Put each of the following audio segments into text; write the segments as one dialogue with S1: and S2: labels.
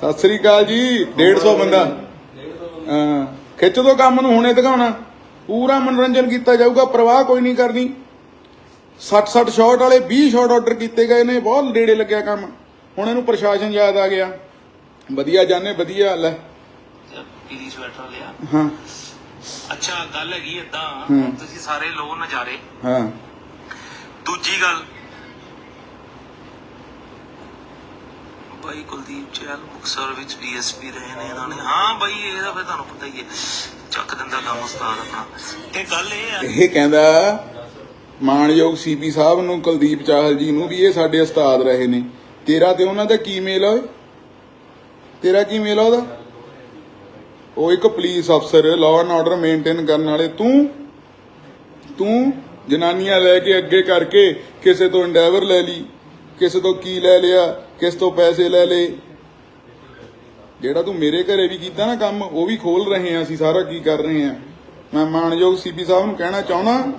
S1: ਸਤਿ ਸ੍ਰੀ ਅਕਾਲ ਜੀ 150 ਬੰਦਾ। ਹਾਂ ਖਿੱਚ ਦੋ ਕੰਮ ਨੂੰ ਹੁਣੇ ਦਿਖਾਉਣਾ। ਪੂਰਾ ਮਨੋਰੰਜਨ ਕੀਤਾ ਜਾਊਗਾ ਪ੍ਰਵਾਹ ਕੋਈ ਨਹੀਂ ਕਰਨੀ। 60 60 ਸ਼ਾਟ ਵਾਲੇ 20 ਸ਼ਾਟ ਆਰਡਰ ਕੀਤੇ ਗਏ ਨੇ ਬਹੁਤ ਨੇੜੇ ਲੱਗਿਆ ਕੰਮ। ਹੁਣ ਇਹਨੂੰ ਪ੍ਰਸ਼ਾਸਨ ਯਾਦ ਆ ਗਿਆ। ਵਧੀਆ ਜਾਣੇ ਵਧੀਆ ਲੈ
S2: ਪੀਲੀ ਸਵੈਟਰ ਲਿਆ।
S1: ਹਾਂ।
S2: ਅੱਛਾ ਗੱਲ ਹੈਗੀ। ਹੁਣ ਤੁਸੀਂ ਸਾਰੇ ਲੋ ਨਜ਼ਾਰੇ।
S1: ਹਾਂ।
S2: ਦੂਜੀ ਗੱਲ ਬਾਈ ਕੁਲਦੀਪ ਚਹਿਲ ਮੁਕਸਰ ਵਿੱਚ ਡੀਐਸਪੀ ਰਹੇ ਨੇ ਇਹਨਾਂ ਨੇ। ਹਾਂ ਬਾਈ ਇਹਦਾ ਫਿਰ ਤੁਹਾਨੂੰ ਪਤਾ ਹੀ ਹੈ। ਚੱਕ ਦਿੰਦਾ ਕੰਮ ਉਸਤਾਦ ਆਪਣਾ। ਤੇ ਗੱਲ ਇਹ ਹੈ
S1: ਇਹ ਕਹਿੰਦਾ ਮਾਨਯੋਗ ਸੀਪੀ ਸਾਹਿਬ ਨੂੰ, ਕੁਲਦੀਪ ਚਾਹਲ ਜੀ ਨੂੰ ਵੀ ਇਹ ਸਾਡੇ ਉਸਤਾਦ ਰਹੇ ਨੇ। ਤੇਰਾ ਤੇ ਉਹਨਾਂ ਦਾ ਕੀ ਮੇਲ ਆ ਓਏ? ਤੇਰਾ ਕੀ ਮੇਲ ਆ ਉਹਦਾ? ਉਹ ਇੱਕ ਪੁਲਿਸ ਅਫਸਰ ਲਾਅ ਐਂਡ ਆਰਡਰ ਮੇਨਟੇਨ ਕਰਨ ਵਾਲੇ। ਤੂੰ? ਤੂੰ? ਜਨਾਨੀਆਂ ਲੈ ਕੇ ਅੱਗੇ ਕਰਕੇ ਕਿਸੇ ਤੋਂ ਇੰਡੈਵਰ ਲੈ ਲਈ। ਕਿਸ ਤੋਂ ਕੀ ਲੈ ਲਿਆ, ਕਿਸ ਤੋਂ ਪੈਸੇ ਲੈ ਲਏ? ਜਿਹੜਾ ਤੂੰ ਮੇਰੇ ਘਰੇ ਵੀ ਕੀਤਾ ਨਾ ਕੰਮ, ਉਹ ਵੀ ਖੋਲ ਰਹੇ ਆ ਅਸੀਂ ਸਾਰਾ ਕੀ ਕਰ ਰਹੇ ਆ ਮੈਂ ਮਾਨਯੋਗ ਸੀਪੀ ਸਾਹਿਬ ਨੂੰ ਕਹਿਣਾ ਚਾਹਣਾ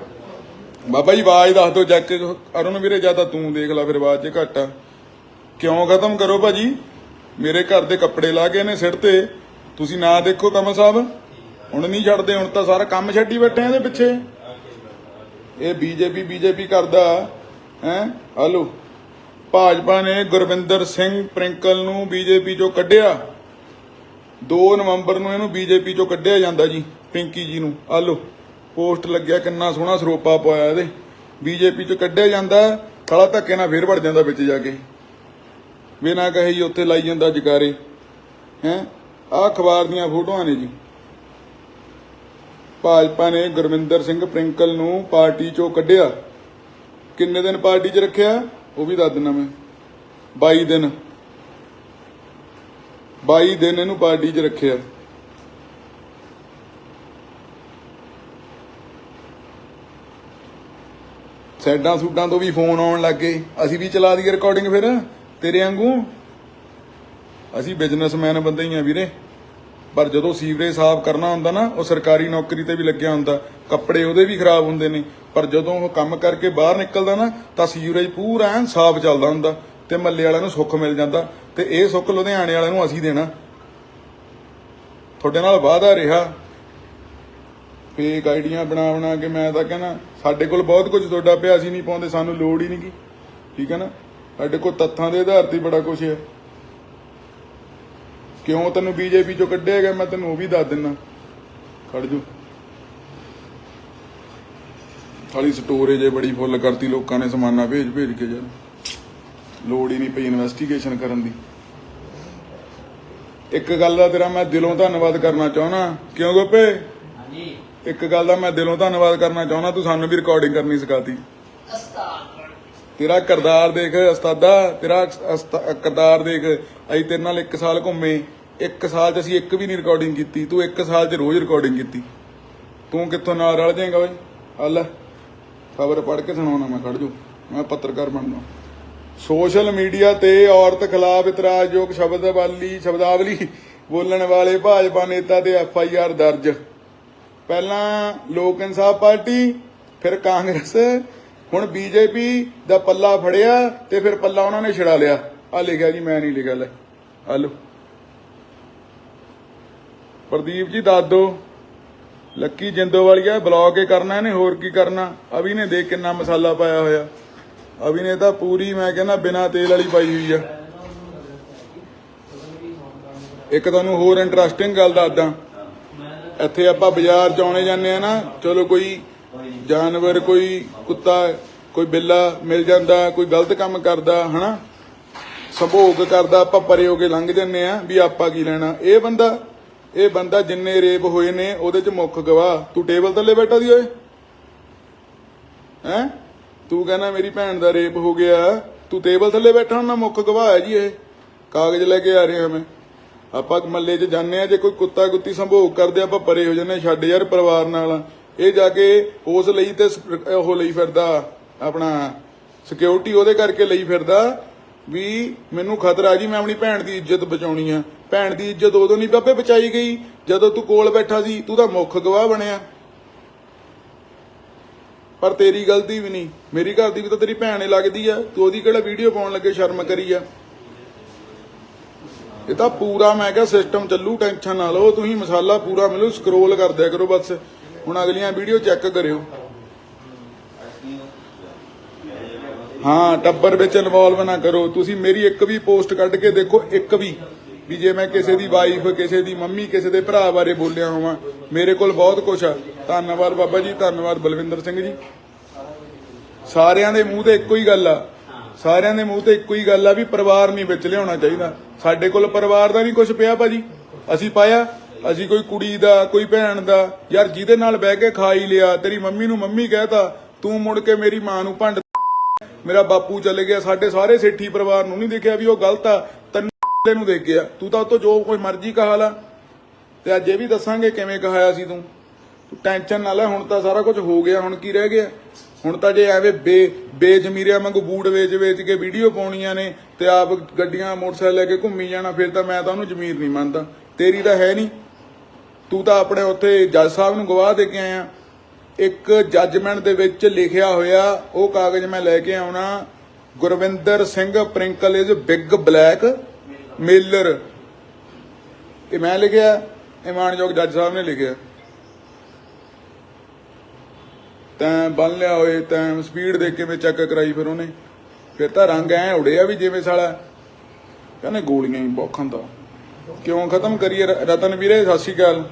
S1: ਬਾਬਾ ਜੀ ਆਵਾਜ਼ ਦੱਸ ਦਿਓ ਜੱਕ ਅਰੁਣ ਵੀਰੇ, ਜਾਂ ਤਾਂ ਤੂੰ ਦੇਖ ਲੈ ਫਿਰ ਆਵਾਜ਼ 'ਚ ਘੱਟ ਆ। ਕਿਉਂ ਖਤਮ ਕਰੋ ਭਾਜੀ? ਮੇਰੇ ਘਰ ਦੇ ਕੱਪੜੇ ਲਾ ਗਏ ਨੇ ਸਿਰ ਤੇ। ਤੁਸੀਂ ਨਾ ਦੇਖੋ ਕਮਲ ਸਾਹਿਬ। ਹੁਣ ਨਹੀਂ ਛੱਡਦੇ, ਹੁਣ ਤਾਂ ਸਾਰਾ ਕੰਮ ਛੱਡੀ ਬੈਠੇ ਆ ਇਹਦੇ ਪਿੱਛੇ। ਇਹ ਬੀਜੇਪੀ ਬੀਜੇਪੀ ਕਰਦਾ, ਹੈ? ਹਲੋ ਭਾਜਪਾ ਨੇ ਗੁਰਵਿੰਦਰ ਸਿੰਘ ਪ੍ਰਿੰਕਲ ਨੂੰ ਬੀਜੇਪੀ ਚੋਂ ਕੱਢਿਆ। 2 ਨਵੰਬਰ ਨੂੰ ਇਹਨੂੰ ਬੀਜੇਪੀ ਚੋਂ ਕੱਢਿਆ ਜਾਂਦਾ ਜੀ ਪਿੰਕੀ ਜੀ ਨੂੰ। ਆ ਲੋ ਪੋਸਟ ਲੱਗਿਆ, ਕਿੰਨਾ ਸੋਹਣਾ ਸਰੋਪਾ ਪਾਇਆ ਇਹਦੇ। ਬੀਜੇਪੀ ਚੋਂ ਕੱਢਿਆ ਜਾਂਦਾ, ਸਾਲਾ ਧੱਕੇ ਨਾਲ ਫੇਰ ਵੜ ਜਾਂਦਾ ਵਿੱਚ ਜਾ ਕੇ। ਬਿਨਾ ਕਹੇ ਜੀ ਉੱਥੇ ਲਾਈ ਜਾਂਦਾ ਜਕਾਰੇ। ਹੈ, ਆਹ ਅਖਬਾਰ ਦੀਆਂ ਫੋਟੋਆਂ ਨੇ ਜੀ। ਭਾਜਪਾ ਨੇ ਗੁਰਵਿੰਦਰ ਸਿੰਘ ਪ੍ਰਿੰਕਲ ਨੂੰ ਪਾਰਟੀ ਚੋਂ ਕੱਢਿਆ। ਕਿੰਨੇ ਦਿਨ ਪਾਰਟੀ 'ਚ ਰੱਖਿਆ? ਉਹ ਵੀ ਦੱਸ ਦਿੰਦਾ ਮੈਂ। 22 ਦਿਨ। 22 ਦਿਨ ਇਹਨੂੰ ਪਾਰਟੀ 'ਚ ਰੱਖਿਆ। ਸੈਡਾਂ ਸੂਡਾਂ ਤੋਂ ਵੀ ਫੋਨ ਆਉਣ ਲੱਗੇ ਅਸੀਂ ਵੀ ਚਲਾ ਦਈਏ ਰਿਕਾਰਡਿੰਗ ਫਿਰ, ਤੇਰੇ ਵਾਂਗੂ। ਅਸੀਂ ਬਿਜ਼ਨਸਮੈਨ ਬੰਦੇ ਹੀ ਆ ਵੀਰੇ। ਪਰ ਜਦੋਂ ਸੀਵਰੇਜ ਸਾਫ਼ ਕਰਨਾ ਹੁੰਦਾ ਨਾ, ਉਹ ਸਰਕਾਰੀ ਨੌਕਰੀ ਤੇ ਵੀ ਲੱਗਿਆ ਹੁੰਦਾ। ਕੱਪੜੇ ਉਹਦੇ ਵੀ ਖਰਾਬ ਹੁੰਦੇ ਨੇ। ਪਰ ਜਦੋਂ ਉਹ ਕੰਮ ਕਰਕੇ ਬਾਹਰ ਨਿਕਲਦਾ ਨਾ, ਤਾਂ ਸੀਵਰੇਜ ਪੂਰਾ ਐਨ ਸਾਫ਼ ਚੱਲਦਾ ਹੁੰਦਾ ਤੇ ਮੱਲੇ ਵਾਲਿਆਂ ਨੂੰ ਸੁੱਖ ਮਿਲ ਜਾਂਦਾ ਤੇ ਇਹ ਸੁੱਖ ਲੁਧਿਆਣੇ ਵਾਲਿਆਂ ਨੂੰ ਅਸੀਂ ਦੇਣਾ। ਤੁਹਾਡੇ ਨਾਲ ਵਾਅਦਾ ਰਿਹਾ। ਫੇਕ ਆਈਡੀਆਂ ਬਣਾ ਬਣਾ ਕੇ ਮੈਂ ਤਾਂ ਕਹਿੰਦਾ, ਸਾਡੇ ਕੋਲ ਬਹੁਤ ਕੁਝ ਤੁਹਾਡਾ ਪਿਆ, ਅਸੀਂ ਨਹੀਂ ਪਾਉਂਦੇ, ਸਾਨੂੰ ਲੋੜ ਹੀ ਨਹੀਂ ਗੀ। ਠੀਕ ਹੈ ਨਾ? ਸਾਡੇ ਕੋਲ ਤੱਥਾਂ ਦੇ ਆਧਾਰ ਤੇ ਬੜਾ ਕੁਝ ਹੈ। ਕਿਉਂ ਤੈਨੂੰ ਬੀਜੇਪੀ ਚੋਂ ਕੱਢਿਆ ਗਿਆ, ਮੈਂ ਤੈਨੂੰ ਉਹ ਵੀ ਦੱਸ ਦਿੰਨਾ ਖੜ ਜੂ ਸਾਲੀ ਸਟੋਰੇਜ ਬੜੀ ਫੁੱਲ ਕਰਤੀ ਲੋਕਾਂ ਨੇ ਸਮਾਨਾ ਭੇਜ ਭੇਜ ਕੇ ਯਾਰ ਲੋੜ ਹੀ ਨਹੀਂ ਪਈ ਇਨਵੈਸਟੀਗੇਸ਼ਨ ਕਰਨ ਦੀ। ਇੱਕ ਗੱਲ ਦਾ ਤੇਰਾ ਮੈਂ ਦਿਲੋਂ ਧੰਨਵਾਦ ਕਰਨਾ ਚਾਹਣਾ ਕਿਉਂ ਗੋਪੇ?
S3: ਹਾਂਜੀ।
S1: ਇੱਕ ਗੱਲ ਦਾ ਮੈਂ ਦਿਲੋਂ ਧੰਨਵਾਦ ਕਰਨਾ ਚਾਹੁੰਦਾ ਤੂੰ ਸਾਨੂੰ ਵੀ ਰਿਕਾਰਡਿੰਗ ਕਰਨੀ ਸਿਖਾਤੀ। ਤੇਰਾ ਕਰਦਾਰ ਦੇਖ ਉਸਤਾਦਾ ਤੇਰਾ ਕਰਦਾਰ ਦੇਖ ਅਸੀਂ ਤੇਰੇ ਨਾਲ ਇੱਕ ਸਾਲ ਘੁੰਮੇ ਇੱਕ ਸਾਲ 'ਚ ਅਸੀਂ ਇੱਕ ਵੀ ਨਹੀਂ ਰਿਕਾਰਡਿੰਗ ਕੀਤੀ ਤੂੰ ਇੱਕ ਸਾਲ 'ਚ ਰੋਜ਼ ਰਿਕਾਰਡਿੰਗ ਕੀਤੀ। ਤੂੰ ਕਿੱਥੋਂ ਨਾਲ ਰਲ ਜਾਏਗਾ ਓਏ ਹੱਲ ਖਬਰ ਪੜ੍ਹ ਕੇ ਸੁਣਾਉਣਾ ਮੈਂ, ਖੜ ਜੂ ਮੈਂ ਪੱਤਰਕਾਰ ਬਣਦਾ ਸੋਸ਼ਲ ਮੀਡੀਆ ਤੇ ਔਰਤ ਖਿਲਾਫ ਇਤਰਾਜ਼ਯੋਗ ਸ਼ਬਦਾਵਲੀ ਸ਼ਬਦਾਵਲੀ ਬੋਲਣ ਵਾਲੇ ਭਾਜਪਾ ਨੇਤਾ ਤੇ ਐਫ ਆਈ ਆਰ ਦਰਜ। ਪਹਿਲਾਂ ਲੋਕ ਇਨਸਾਫ ਪਾਰਟੀ, ਫਿਰ ਕਾਂਗਰਸ, ਹੁਣ ਬੀਜੇਪੀ ਦਾ ਪੱਲਾ ਫੜਿਆ ਤੇ ਫਿਰ ਪੱਲਾ ਉਹਨਾਂ ਨੇ ਛੜਾ ਲਿਆ। ਆ ਲਿਖਿਆ ਜੀ, ਮੈਂ ਨਹੀਂ ਲਿਖਿਆ ਲੈ। ਆ ਪ੍ਰਦੀਪ ਜੀ, ਦੱਸ ਦਿਓ। ਲੱਕੀ ਜਿੰਦੋ ਵਾਲੀਆ ਬਲੌਕ ਹੀ ਕਰਨਾ, ਇਹਨੇ ਹੋਰ ਕੀ ਕਰਨਾ? ਅਭੀ ਨੇ ਦੇਖ ਕਿੰਨਾ ਮਸਾਲਾ ਪਾਇਆ ਹੋਇਆ। ਅਭੀ ਨੇ ਤਾਂ ਪੂਰੀ, ਮੈਂ ਕਹਿੰਦਾ, ਬਿਨਾ ਤੇਲ ਵਾਲੀ ਪਾਈ ਹੋਈ ਆ। ਇੱਕ ਤੁਹਾਨੂੰ ਹੋਰ ਇੰਟਰਸਟਿੰਗ ਗੱਲ ਦੱਸਦਾ। ਇੱਥੇ ਆਪਾਂ ਬਾਜ਼ਾਰ ਚ ਆਉਣੇ ਜਾਂਦੇ ਆ ਨਾ, ਚਲੋ ਕੋਈ ਜਾਨਵਰ, ਕੋਈ ਕੁੱਤਾ, ਕੋਈ ਬਿੱਲਾ ਮਿਲ ਜਾਂਦਾ, ਕੋਈ ਗਲਤ ਕੰਮ ਕਰਦਾ, ਹਨਾ? ਸੰਭੋਗ ਕਰਦਾ, ਆਪਾਂ ਪਰੇ ਹੋ ਕੇ ਲੰਘ ਜੰਨੇ ਆ, ਵੀ ਆਪਾਂ ਕੀ ਲੈਣਾ? ਇਹ ਬੰਦਾ ਇਹ ਬੰਦਾ ਜਿੰਨੇ ਰੇਪ ਹੋਏ ਨੇ ਉਹਦੇ ਚ ਮੁੱਖ ਗਵਾਹ। ਤੂੰ ਟੇਬਲ ਥੱਲੇ ਬੈਠਾ ਦੀ ਓਏ। ਹੈ? ਤੂੰ ਕਹਿੰਦਾ ਮੇਰੀ ਭੈਣ ਦਾ ਰੇਪ ਹੋ ਗਿਆ। ਤੂੰ ਟੇਬਲ ਥੱਲੇ ਬੈਠਾ ਨਾ ਮੁੱਖ ਗਵਾਹ ਹੈ ਜੀ ਇਹ। ਕਾਗਜ਼ ਲੈ ਕੇ ਆ ਰਿਹਾ ਮੈਂ। ਆਪਾਂ ਮੱਲੇ 'ਚ ਜਾਂਦੇ ਆ ਜੇ ਕੋਈ ਕੁੱਤਾ ਕੁੱਤੀ ਸੰਭੋਗ ਕਰਦੇ ਆ, ਆਪਾਂ ਪਰੇ ਹੋ ਜਾਂਦੇ ਛੱਡ ਯਾਰ ਪਰਿਵਾਰ ਨਾਲ। ਇਹ ਜਾ ਕੇ ਉਸ ਲਈ ਤੇ ਉਹ ਲਈ ਫਿਰਦਾ ਆਪਣਾ ਸਿਕਿਉਰਿਟੀ ਉਹਦੇ ਕਰਕੇ ਲਈ ਫਿਰਦਾ। ਵੀ ਮੈਨੂੰ ਖਤਰਾ ਜੀ, ਮੈਂ ਆਪਣੀ ਭੈਣ ਦੀ ਇੱਜ਼ਤ ਬਚਾਉਣੀ ਆ। ਭੈਣ ਦੀ ਇੱਜ਼ਤ ਉਦੋਂ ਨਹੀਂ ਬਾਬੇ ਬਚਾਈ ਗਈ, ਜਦੋਂ ਤੂੰ ਕੋਲ ਬੈਠਾ ਸੀ, ਤੂੰ ਤਾਂ ਮੁੱਖ ਗਵਾਹ ਬਣਿਆ। ਪਰ ਤੇਰੀ ਗਲਤੀ ਵੀ ਨਹੀਂ। ਮੇਰੀ ਘਰ ਦੀ ਵੀ ਤਾਂ ਤੇਰੀ ਭੈਣ ਹੀ ਲੱਗਦੀ ਆ। ਤੂੰ ਉਹਦੀ ਕਿਹੜਾ ਵੀਡੀਓ ਪਾਉਣ ਲੱਗੇ ਸ਼ਰਮ ਕਰੀ ਆ? ਇਹ ਤਾਂ ਪੂਰਾ ਮੈਂ ਕਿਹਾ ਸਿਸਟਮ ਚੱਲੂ ਟੈਨਸ਼ਨ ਨਾ ਲਓ। ਤੁਸੀਂ ਮਸਾਲਾ ਪੂਰਾ ਮਿਲੂ ਸਕਰੋਲ ਕਰ ਦਿਆ ਕਰੋ ਬਸ। ਹੁਣ ਅਗਲੀਆਂ ਵੀਡੀਓ ਚੈੱਕ ਕਰਿਓ। ਹਾਂ, ਟੱਬਰ ਵਿੱਚ ਇਨਵੋਲਵ ਨਾ ਕਰੋ। ਤੁਸੀਂ ਮੇਰੀ ਇੱਕ ਵੀ ਪੋਸਟ ਕੱਢ ਕੇ ਦੇਖੋ, ਇੱਕ ਵੀ। ਵੀ ਜੇ ਮੈਂ ਕਿਸੇ ਦੀ ਵਾਈਫ ਕਿਸੇ ਦੀ ਮੰਮੀ, ਕਿਸੇ ਦੇ ਭਰਾ ਬਾਰੇ ਬੋਲਿਆ ਹੋਵਾਂ, ਮੇਰੇ ਕੋਲ ਬਹੁਤ ਕੁਝ ਆ। ਧੰਨਵਾਦ ਬਾਬਾ ਜੀ, ਧੰਨਵਾਦ ਬਲਵਿੰਦਰ ਸਿੰਘ ਜੀ। ਸਾਰਿਆਂ ਦੇ ਮੂੰਹ ਤੇ ਇੱਕੋ ਹੀ ਗੱਲ ਆ। ਸਾਰਿਆਂ ਦੇ ਮੂੰਹ ਤੇ ਇੱਕੋ ਹੀ ਗੱਲ ਆ ਵੀ ਪਰਿਵਾਰ ਨਹੀਂ ਵਿੱਚ ਲਿਆਉਣਾ ਚਾਹੀਦਾ। ਸਾਡੇ ਕੋਲ ਪਰਿਵਾਰ ਦਾ ਨਹੀਂ ਕੁਝ ਪਿਆ ਭਾਜੀ। ਅਸੀਂ ਪਾਇਆ, ਅਸੀਂ ਕੋਈ ਕੁੜੀ ਦਾ, ਕੋਈ ਭੈਣ ਦਾ, ਯਾਰ ਜਿਹਦੇ ਨਾਲ ਬਹਿ ਕੇ ਖਾ ਹੀ ਲਿਆ, ਤੇਰੀ ਮੰਮੀ ਨੂੰ ਮੰਮੀ ਕਹਿਤਾ, ਤੂੰ ਮੁੜ ਕੇ ਮੇਰੀ ਮਾਂ ਨੂੰ ਭੰਡ ਮੇਰਾ ਬਾਪੂ ਚਲੇ ਗਿਆ, ਸਾਡੇ ਸਾਰੇ ਸੇਠੀ ਪਰਿਵਾਰ ਨੂੰ ਨਹੀਂ ਦੇਖਿਆ ਵੀ ਉਹ ਗਲਤ ਆ। ਤੈਨੂੰ ਨੂੰ ਦੇਖ ਗਿਆ। ਤੂੰ ਤਾਂ ਉਹ ਤੋਂ ਜੋ ਕੋਈ ਮਰਜ਼ੀ ਕਹਾ ਲਾ। ਤੇ ਅੱਜ ਇਹ ਵੀ ਦੱਸਾਂਗੇ ਕਿਵੇਂ ਕਹਾਇਆ ਸੀ ਤੂੰ। ਤੂੰ ਟੈਨਸ਼ਨ ਨਾ ਲੈ, ਹੁਣ ਤਾਂ ਸਾਰਾ ਕੁਝ ਹੋ ਗਿਆ, ਹੁਣ ਕੀ ਰਹਿ ਗਿਆ? ਹੁਣ ਤਾਂ ਜੇ ਐਵੇਂ ਬੇ, ਬੇਜ਼ਮੀਰਿਆਂ ਵਾਂਗੂ ਬੂਟ ਵੇਚ ਵੇਚ ਕੇ ਵੀਡੀਓ ਪਾਉਣੀਆਂ ਨੇ ਤੇ ਆਪ ਗੱਡੀਆਂ, ਮੋਟਰਸਾਈਕਲ ਲੈ ਕੇ ਘੁੰਮੀ ਜਾਣਾ, ਫਿਰ ਤਾਂ ਮੈਂ ਤਾਂ ਉਹਨੂੰ ਜ਼ਮੀਰ ਨਹੀਂ ਮੰਨਦਾ। ਤੇਰੀ ਤਾਂ ਹੈ ਨਹੀਂ। ਤੂੰ ਤਾਂ ਆਪਣੇ ਉੱਥੇ ਜੱਜ ਸਾਹਿਬ ਨੂੰ ਗਵਾਹ ਦੇ ਕੇ ਆਇਆ। ਇੱਕ ਜੱਜਮੈਂਟ ਦੇ ਵਿੱਚ ਲਿਖਿਆ ਹੋਇਆ, ਉਹ ਕਾਗਜ਼ ਮੈਂ ਲੈ ਕੇ ਆਉਣਾ। Gurvinder Singh Prinkal is big blackmailer ਇਹ ਮੈਂ ਲਿਖਿਆ, ਇਹ ਮਾਨਯੋਗ ਜੱਜ ਸਾਹਿਬ ਨੇ ਲਿਖਿਆ। ਤੈਂ ਬੰਨ ਲਿਆ ਹੋਏ ਤੈਂ ਸਪੀਡ ਦੇ ਕੇ ਚੈੱਕ ਕਰਾਈ ਫਿਰ ਉਹਨੇ। ਫਿਰ ਤਾਂ ਰੰਗ ਐ ਉੜਿਆ ਵੀ ਜਿਵੇਂ ਸਾਲਾ। ਕਹਿੰਦੇ ਗੋਲੀਆਂ ਹੀ ਬੋਖਾਂ ਦਾ ਕਿਉਂ ਖਤਮ ਕਰੀਏ ਰਤਨ ਵੀਰੇ, ਸਤਿ ਸ਼੍ਰੀ ਅਕਾਲ।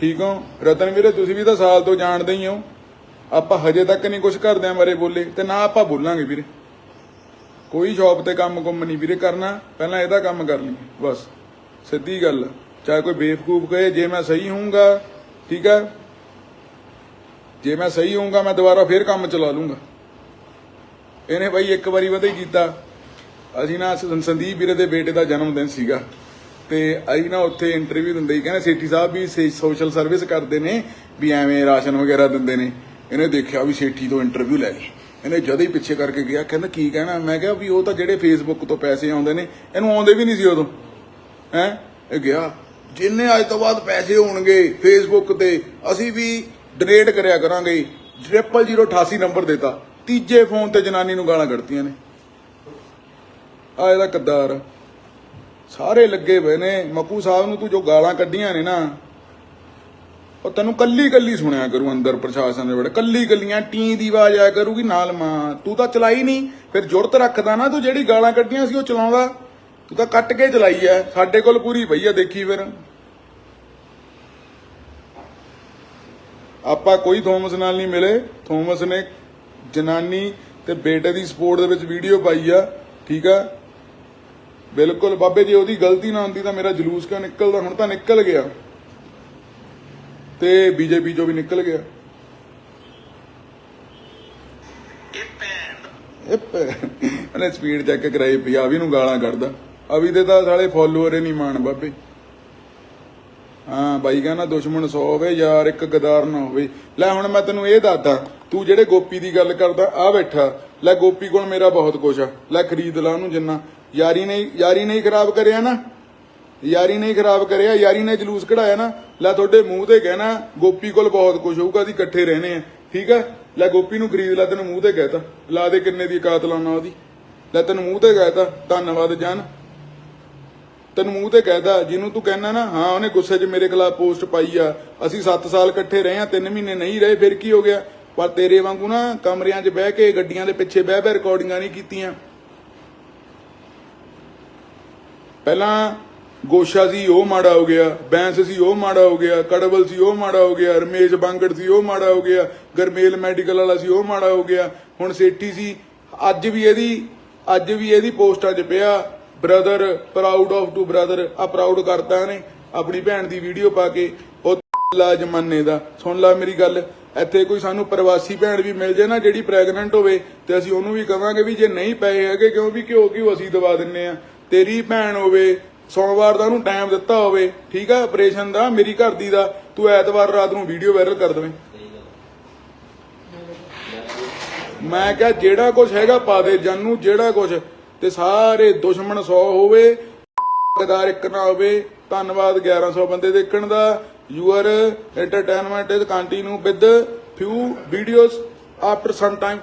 S1: ਠੀਕ ਹੋ? ਰਤਨ ਵੀਰੇ, ਤੁਸੀਂ ਵੀ ਤਾਂ ਸਾਲ ਤੋਂ ਜਾਣਦੇ ਹੀ ਹੋ। ਆਪਾਂ ਹਜੇ ਤੱਕ ਨਹੀਂ ਕੁਝ ਕਰਦਿਆਂ ਬਾਰੇ ਬੋਲੇ। ਤੇ ਨਾ ਆਪਾਂ ਬੋਲਾਂਗੇ ਵੀਰੇ। ਕੋਈ ਸ਼ੌਪ ਤੇ ਕੰਮ ਕੁੰਮ ਨਹੀਂ ਵੀਰੇ ਕਰਨਾ। ਪਹਿਲਾਂ ਇਹਦਾ ਕੰਮ ਕਰ ਲਈ ਬਸ। ਸਿੱਧੀ ਗੱਲ ਚਾਹੇ ਕੋਈ ਬੇਵਕੂਫ ਕਹੇ, ਜੇ ਮੈਂ ਸਹੀ ਹੋਊਂਗਾ, ਠੀਕ ਹੈ ਜੇ ਮੈਂ ਸਹੀ ਹੋਊਂਗਾ, ਮੈਂ ਦੁਬਾਰਾ ਫੇਰ ਕੰਮ ਚਲਾ ਲੂੰਗਾ ਇਹਨੇ ਭਾਈ ਇੱਕ ਵਾਰੀ ਵਧੇ ਕੀਤਾ। ਅਸੀਂ ਨਾ ਸੰਦੀਪ ਵੀਰੇ ਦੇ ਬੇਟੇ ਦਾ ਜਨਮ ਦਿਨ ਸੀਗਾ। ਤੇ ਅਸੀਂ ਨਾ ਉੱਥੇ ਇੰਟਰਵਿਊ ਦਿੰਦੇ ਸੀ। ਕਹਿੰਦੇ ਸੇਠੀ ਸਾਹਿਬ ਵੀ ਸੋਸ਼ਲ ਸਰਵਿਸ ਕਰਦੇ ਨੇ, ਵੀ ਐਵੇਂ ਰਾਸ਼ਨ ਵਗੈਰਾ ਦਿੰਦੇ ਨੇ। ਇਹਨੇ ਦੇਖਿਆ ਵੀ ਸੇਠੀ ਤੋਂ ਇੰਟਰਵਿਊ ਲੈ ਲਈ। ਇਹਨੇ ਜਦੋਂ ਹੀ ਪਿੱਛੇ ਕਰਕੇ ਗਿਆ, ਕਹਿੰਦਾ ਕੀ ਕਹਿਣਾ? ਮੈਂ ਕਿਹਾ ਵੀ ਉਹ ਤਾਂ ਜਿਹੜੇ ਫੇਸਬੁੱਕ ਤੋਂ ਪੈਸੇ ਆਉਂਦੇ ਨੇ, ਇਹਨੂੰ ਆਉਂਦੇ ਵੀ ਨਹੀਂ ਸੀ ਉਦੋਂ। ਹੈ? ਇਹ ਗਿਆ। ਜਿੰਨੇ ਅੱਜ ਤੋਂ ਬਾਅਦ ਪੈਸੇ ਹੋਣਗੇ ਫੇਸਬੁੱਕ ਤੇ, ਅਸੀਂ ਵੀ ਡੋਨੇਟ ਕਰਿਆ ਕਰਾਂਗੇ। 0088 ਨੰਬਰ ਦਿੱਤਾ। ਤੀਜੇ ਫੋਨ ਤੇ ਜਨਾਨੀ ਨੂੰ ਗਾਲਾਂ ਕੱਢਤੀਆਂ ਨੇ। ਆ ਇਹਦਾ ਕੱਦਾਰ ਸਾਰੇ ਲੱਗੇ ਪਏ ਨੇ। ਮੱਕੂ ਸਾਹਿਬ ਨੂੰ ਤੂੰ ਜੋ ਗਾਲਾਂ ਕੱਢੀਆਂ ਨੇ ਨਾ, ਉਹ ਤੈਨੂੰ ਕੱਲੀ ਕੱਲੀ ਸੁਣਿਆ ਕਰੂ ਅੰਦਰ ਪ੍ਰਸ਼ਾਸਨ ਦੇ ਬੜੇ ਕੱਲੀ ਕੱਲੀਆਂ ਟੀ ਦੀ ਆਵਾਜ਼ ਆਇਆ ਕਰੂਗੀ, ਨਾਲ ਮਾਂ। ਤੂੰ ਤਾਂ ਚਲਾਈ ਨਹੀਂ, ਫਿਰ ਜੁਰਤ ਰੱਖਦਾ ਨਾ ਤੂੰ ਜਿਹੜੀ ਗਾਲਾਂ ਕੱਢੀਆਂ ਸੀ ਉਹ ਚਲਾਉਂਦਾ। ਤੂੰ ਤਾਂ ਕੱਟ ਕੇ ਚਲਾਈ ਐ, ਸਾਡੇ ਕੋਲ ਪੂਰੀ ਪਈ ਆ ਦੇਖੀ ਫਿਰ। ਆਪਾਂ ਕੋਈ ਥੋਮਸ ਨਾਲ ਨਹੀਂ ਮਿਲੇ। ਥੋਮਸ ਨੇ ਜਨਾਨੀ ਤੇ ਬੇਟੇ ਦੀ ਸਪੋਰਟ ਦੇ ਵਿੱਚ ਵੀਡੀਓ ਪਾਈ ਆ, ਠੀਕ ਆ? ਬਿਲਕੁਲ ਬਾਬੇ ਜੀ ਉਹਦੀ ਗਲਤੀ ਨਾ ਹੁੰਦੀ ਤਾਂ ਮੇਰਾ ਜਲੂਸ ਕਿਉਂ ਨਿਕਲਦਾ? ਹੁਣ ਤਾਂ ਨਿਕਲ ਗਿਆ। ਤੇ ਬੀਜੇਪੀ ਚੋਂ ਵੀ ਨਿਕਲ ਗਿਆ। ਉਹਨੇ ਸਪੀਡ ਚੈੱਕ ਕਰਾਈ ਪਈ ਆ ਵੀ ਨੂੰ ਗਾਲਾਂ ਕੱਢਦਾ। ਅਵੀ ਦੇ ਤਾਂ ਸਾਲੇ ਫੋਲੋਅਰ ਹੀ ਨਹੀਂ ਮਾਣ ਬਾਬੇ। ਹਾਂ ਬਾਈ ਕਹਿੰਦਾ ਦੁਸ਼ਮਣ 100 ਹੋਵੇ ਯਾਰ ਇੱਕ ਗਦਾਰ ਨਾ ਹੋਵੇ। ਲੈ ਹੁਣ ਮੈਂ ਤੈਨੂੰ ਇਹ ਦੱਸਦਾ ਤੂੰ ਜਿਹੜੇ ਗੋਪੀ ਦੀ ਗੱਲ ਕਰਦਾ ਆ ਬੈਠਾ। ਲੈ ਗੋਪੀ ਕੋਲ ਮੇਰਾ ਬਹੁਤ ਕੁਛ ਆ। ਲੈ ਖਰੀਦ ਲਾ ਉਹਨੂੰ ਜਿੰਨਾ। ਯਾਰੀ ਨੇ ਯਾਰੀ ਨੇ ਖਰਾਬ ਕਰਿਆ ਨਾ। ਯਾਰੀ ਨੇ ਖਰਾਬ ਕਰਿਆ, ਯਾਰੀ ਨੇ ਜਲੂਸ ਕਢਾਇਆ ਨਾ। ਲੈ ਤੁਹਾਡੇ ਮੂੰਹ ਤੇ ਕਹਿਣਾ, ਗੋਪੀ ਕੋਲ ਬਹੁਤ ਕੁਝ ਹੋਊਗਾ, ਅਸੀਂ ਇਕੱਠੇ ਰਹਿਣੇ ਆ ਠੀਕ ਹੈ? ਲੈ ਗੋਪੀ ਨੂੰ ਖਰੀਦ, ਲੈ ਤੈਨੂੰ ਮੂੰਹ ਤੇ ਕਹਿਤਾ। ਲਾ ਦੇ ਕਿੰਨੇ ਦੀ ਕਾਤ ਲਾਉਣਾ ਉਹਦੀ। ਲੈ ਤੈਨੂੰ ਮੂੰਹ ਤੇ ਕਹਿਤਾ, ਧੰਨਵਾਦ ਜਾਨ। ਤੈਨੂੰ ਮੂੰਹ ਤੇ ਕਹਿਦਾ ਜਿਹਨੂੰ ਤੂੰ ਕਹਿਣਾ ਨਾ, ਹਾਂ, ਉਹਨੇ ਗੁੱਸੇ 'ਚ ਮੇਰੇ ਖਿਲਾਫ ਪੋਸਟ ਪਾਈ ਆ। ਅਸੀਂ 7 ਸਾਲ ਇਕੱਠੇ ਰਹੇ ਆ 3 ਮਹੀਨੇ ਨਹੀਂ ਰਹੇ, ਫਿਰ ਕੀ ਹੋ ਗਿਆ? ਪਰ ਤੇਰੇ ਵਾਂਗੂ ਨਾ ਕਮਰਿਆਂ 'ਚ ਬਹਿ ਕੇ, ਗੱਡੀਆਂ ਦੇ ਪਿੱਛੇ ਬਹਿ ਬਹਿ ਰਿਕਾਰਡਿੰਗਾਂ ਨਹੀਂ ਕੀਤੀਆਂ। ਪਹਿਲਾਂ ਗੋਸ਼ਾ ਸੀ, ਉਹ ਮਾੜਾ ਹੋ ਗਿਆ, ਬੈਂਸ ਸੀ, ਉਹ ਮਾੜਾ ਹੋ ਗਿਆ, ਕੜਵਲ ਸੀ, ਉਹ ਮਾੜਾ ਹੋ ਗਿਆ, ਰਮੇਸ਼ ਬਾਂਗੜ ਸੀ, ਉਹ ਮਾੜਾ ਹੋ ਗਿਆ, ਗਰਮੇਲ ਮੈਡੀਕਲ ਵਾਲਾ ਸੀ, ਉਹ ਮਾੜਾ ਹੋ ਗਿਆ, ਹੁਣ ਸੇਠੀ ਸੀ, ਅੱਜ ਵੀ ਇਹਦੀ, ਅੱਜ ਵੀ ਇਹਦੀ ਪੋਸਟਾਂ 'ਚ ਪਿਆ brother proud of to brother ਆ ਪ੍ਰਾਊਡ ਕਰਤਾ ਨੇ ਆਪਣੀ ਭੈਣ ਦੀ ਵੀਡੀਓ ਪਾ ਕੇ, ਉਹ ਲਾ ਜਮਾਨੇ ਦਾ, ਸੁਣ ਲੈ ਮੇਰੀ ਗੱਲ, ਇੱਥੇ ਕੋਈ ਸਾਨੂੰ ਪ੍ਰਵਾਸੀ ਭੈਣ ਵੀ ਮਿਲ ਜੇ ਨਾ, ਜਿਹੜੀ ਪ੍ਰੈਗਨੈਂਟ ਹੋਵੇ, ਤੇ ਅਸੀਂ ਉਹਨੂੰ ਵੀ ਕਵਾਂਗੇ ਵੀ ਜੇ ਨਹੀਂ ਪਏ ਹੈਗੇ ਕਿਉਂ ਵੀ ਘਿਓ ਘਿਓ ਅਸੀਂ ਦਵਾ ਦਿੰਨੇ ਆ ਤੇਰੀ ਭੈਣ ਹੋਵੇ, ਸੋਮਵਾਰ ਦਾ ਉਹਨੂੰ ਟਾਈਮ ਦਿੱਤਾ ਹੋਵੇ, ਠੀਕ ਆ ਆਪਰੇਸ਼ਨ ਦਾ, ਮੇਰੀ ਘਰ ਦੀ ਦਾ, ਤੂੰ ਐਤਵਾਰ ਰਾਤ ਨੂੰ ਵੀਡੀਓ ਵਾਇਰਲ ਕਰ ਦੇਵੇਂ। ਮੈਂ ਕਿਹਾ, ਜਿਹੜਾ ਕੁਝ ਹੈਗਾ ਪਾ ਦੇ ਜਾਨੂ, ਜਿਹੜਾ ਕੁਝ ਤੇ ਸਾਰੇ ਦੁਸ਼ਮਣ 100 ਹੋਵੇ ਗਦਾਰ ਇੱਕ ਨਾ ਹੋਵੇ, ਧੰਨਵਾਦ 1100 ਬੰਦੇ ਦੇਖਣ ਦਾ your entertainment is continue with few videos after some time